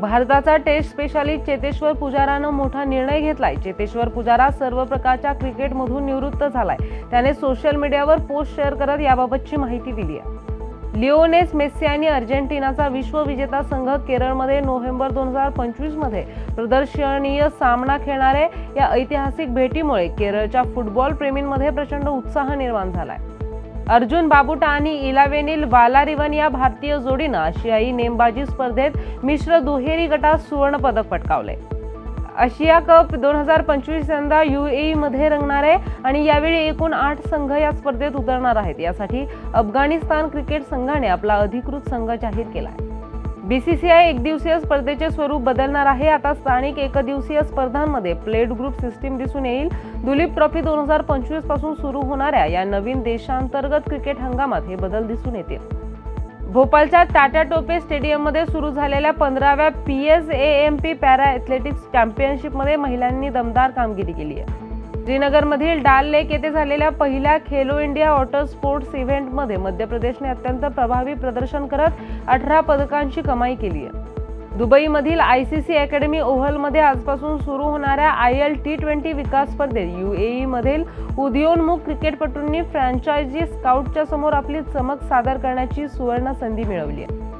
भारताचा taste specialist Cheteshwar पुजारानं मोठा निर्णय घेतलाय. चेतेश्वर पुजारा सर्व प्रकारच्या क्रिकेटमधून निवृत्त झालाय. त्याने सोशल मीडियावर पोस्ट शेअर करत याबाबतची माहिती दिली आहे. लिओनेस मेस्सी आणि अर्जेंटिनाचा विश्वविजेता संघ केरळमध्ये नोव्हेंबर दोन हजार पंचवीसमध्ये प्रदर्शनीय सामना खेळणारे या ऐतिहासिक भेटीमुळे केरळच्या फुटबॉल प्रेमींमध्ये प्रचंड उत्साह निर्माण झालाय. अर्जुन बाबुटा आणि इलावेनिल वालारिवन या भारतीय जोडीनं आशियाई नेमबाजी स्पर्धेत मिश्र दुहेरी गटात सुवर्ण पदक पटकावले. आशिया कप दोन हजार पंचवीस यंदा युएई मध्ये रंगणार आहे आणि यावेळी एकूण आठ संघ या स्पर्धेत उतरणार आहेत. यासाठी अफगाणिस्तान क्रिकेट संघाने आपला अधिकृत संघ जाहीर केला आहे बीसीसीआय एकदिवसीय स्पर्धेचे स्वरूप बदलणार आहे. आता स्थानिक एकदिवसीय स्पर्धांमध्ये प्लेट ग्रुप सिस्टीम दिसून येईल. दुलीप ट्रॉफी दोन हजार पंचवीसपासून सुरू होणाऱ्या या नवीन देशांतर्गत क्रिकेट हंगामात हे बदल दिसून येतील. भोपाळच्या टाटा टोपे स्टेडियममध्ये सुरू झालेल्या पंधराव्या P S A M P para athletics चॅम्पियनशिपमध्ये महिलांनी दमदार कामगिरी केली आहे. श्रीनगरमधील डाल लेक येथे झालेल्या पहिल्या खेलो इंडिया वॉटर स्पोर्ट्स इव्हेंटमध्ये मध्य प्रदेशने अत्यंत प्रभावी प्रदर्शन करत अठरा पदकांची कमाई केली आहे. दुबईमधील आय सी सी अकॅडमी ओव्हलमध्ये आजपासून सुरू होणाऱ्या आय एल टी ट्वेंटी विकास स्पर्धेत यू ए मधील उदयोन्मुख क्रिकेटपटूंनी फ्रँचायझी स्काउटच्या समोर आपली चमक सादर करण्याची सुवर्ण संधी मिळवली आहे.